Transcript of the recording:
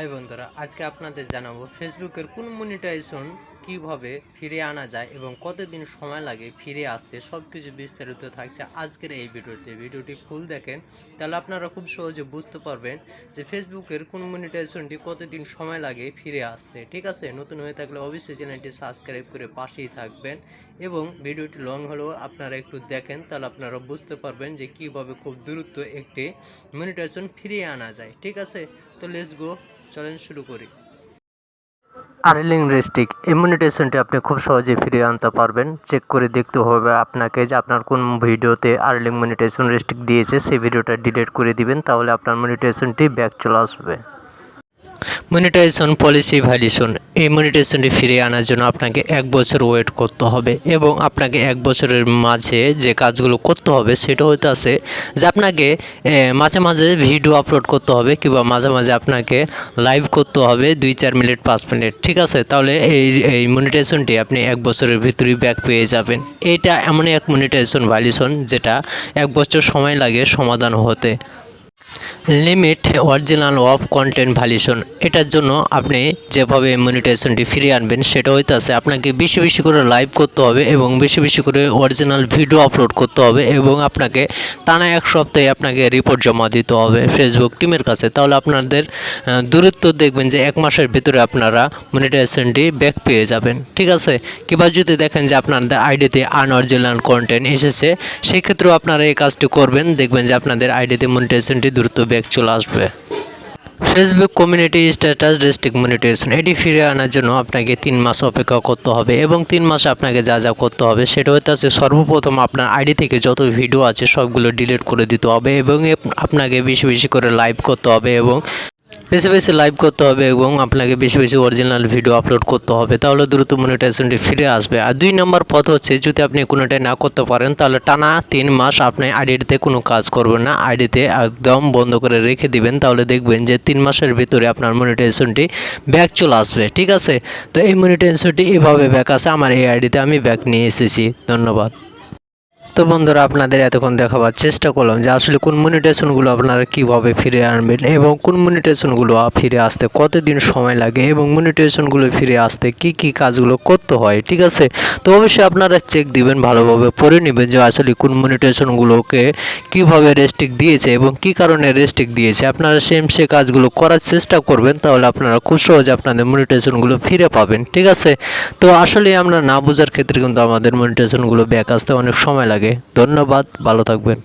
High বন্ধুরা, আজকে আপনাদের জানাব ফেসবুকের কোন মনিটাইজেশন কীভাবে ফিরে আনা যায় এবং কতদিন সময় লাগে ফিরে আসতে সব কিছু বিস্তারিত থাকছে আজকের এই ভিডিওতে। ভিডিওটি ফুল দেখেন, তাহলে আপনারা খুব সহজে বুঝতে পারবেন যে ফেসবুকের কোন মনিটাইজেশনটি কতদিন সময় লাগে ফিরে আসতে। ঠিক আছে? নতুন হয়ে থাকলে অবশ্যই চ্যানেলটি সাবস্ক্রাইব করে পাশেই থাকবেন এবং ভিডিওটি লং হলেও আপনারা একটু দেখেন, তাহলে আপনারা বুঝতে পারবেন যে কীভাবে খুব দ্রুত একটি মনিটাইজেশন ফিরিয়ে আনা যায়। ঠিক আছে? তো লেটস গো চলেন শুরু করি। আর্লিং রেস্টিক ইমিউনিটেশনটি আপনি খুব সহজে ফিরিয়ে আনতে পারবেন। চেক করে দেখতে হবে আপনাকে যে আপনার কোন ভিডিওতে আর্লিং মিউনিটেশন রেস্টিক দিয়েছে, সেই ভিডিওটা ডিলিট করে দিবেন, তাহলে আপনার মিউনিটেশনটি ব্যাক চলে আসবে। মনিটাইজেশন পলিসি ভ্যালিউশন এই মনিটাইজেশনটি ফিরিয়ে আনার জন্য আপনাকে এক বছর ওয়েট করতে হবে এবং আপনাকে এক বছরের মাঝে যে কাজগুলো করতে হবে সেটা হইতে আছে যে আপনাকে মাঝে মাঝে ভিডিও আপলোড করতে হবে কিংবা মাঝে মাঝে আপনাকে লাইভ করতে হবে দুই চার মিনিট, পাঁচ মিনিট, ঠিক আছে? তাহলে এই এই মনিটাইজেশনটি আপনি এক বছরের ভিতরেই ব্যাক পেয়ে যাবেন। এইটা এমনই এক মনিটাইজেশন ভ্যালিউশন যেটা এক বছর সময় লাগে সমাধান হতে। Limit original of content valuation এটার জন্য আপনি যেভাবে মনিটাইজেশনটি ফিরিয়ে আনবেন, সেটা হইতেছে আপনাকে বেশি বেশি করে লাইভ করতে হবে এবং বেশি বেশি করে অরিজিনাল ভিডিও আপলোড করতে হবে এবং আপনাকে টানা এক সপ্তাহে আপনাকে রিপোর্ট জমা দিতে হবে ফেসবুক টিমের কাছে। তাহলে আপনাদের দূরত্ব দেখবেন যে এক মাসের ভিতরে আপনারা মনিটাইজেশনটি ব্যাক পেয়ে যাবেন। ঠিক আছে? কিংবা যদি দেখেন যে আপনাদের আইডিতে আনঅরিজিনাল কন্টেন্ট এসেছে, সেক্ষেত্রেও আপনারা এই কাজটি করবেন। দেখবেন যে আপনাদের আইডিতে মনিটাইজেশনটি দ্রুত ব্যাক চলে আসবে। ফেসবুক কমিউনিটি স্ট্যাটাস ডিস্ট্রিক্ট এটি ফিরে আনার জন্য আপনাকে তিন মাস অপেক্ষা করতে হবে এবং তিন মাসে আপনাকে যা যা করতে হবে সেটা হতে আছে সর্বপ্রথম আপনার আইডি থেকে যত ভিডিও আছে সবগুলো ডিলিট করে দিতে হবে এবং আপনাকে বেশি বেশি করে লাইভ করতে হবে এবং বেশি বেশি লাইভ করতে হবে এবং আপনাকে বেশি বেশি অরিজিনাল ভিডিও আপলোড করতে হবে, তাহলে দ্রুত মনিটাইজেশনটি ফিরে আসবে। আর দুই নম্বর পথ হচ্ছে, যদি আপনি কোনোটাই না করতে পারেন, তাহলে টানা তিন মাস আপনি আইডিতে কোনো কাজ করবেন না। আইডিতে একদম বন্ধ করে রেখে দিবেন, তাহলে দেখবেন যে তিন মাসের ভিতরে আপনার মনিটাইজেশনটি ব্যাক চলে আসবে, ঠিক আছে? তো এই মনিটাইজেশনটি এভাবে ব্যাক আছে, আমার এই আইডিতে আমি ব্যাক নিয়ে এসেছি। ধন্যবাদ। তো বন্ধুরা, আপনাদের এতক্ষণ দেখাবার চেষ্টা করলাম যে আসলে কোন মনিটেশনগুলো আপনারা কীভাবে ফিরে আনবেন এবং কোন মনিটেশনগুলো ফিরে আসতে কতদিন সময় লাগে এবং মনিটেশনগুলো ফিরে আসতে কি কি কাজগুলো করতে হয়, ঠিক আছে? তো অবশ্যই আপনারা চেক দিবেন, ভালোভাবে পড়ে নেবেন যে আসলে কোন মনিটেশনগুলোকে কীভাবে রেস্ট্রিক্ট দিয়েছে এবং কি কারণে রেস্ট্রিক্ট দিয়েছে। আপনারা সেম সে কাজগুলো করার চেষ্টা করবেন, তাহলে আপনারা খুব সহজে আপনাদের মনিটেশনগুলো ফিরে পাবেন, ঠিক আছে? তো আসলে আমরা না বোঝার ক্ষেত্রে কিন্তু আমাদের মনিটেশনগুলো ব্যাক আসতে অনেক সময় লাগে। ধন্যবাদ ভালো থাকবেন।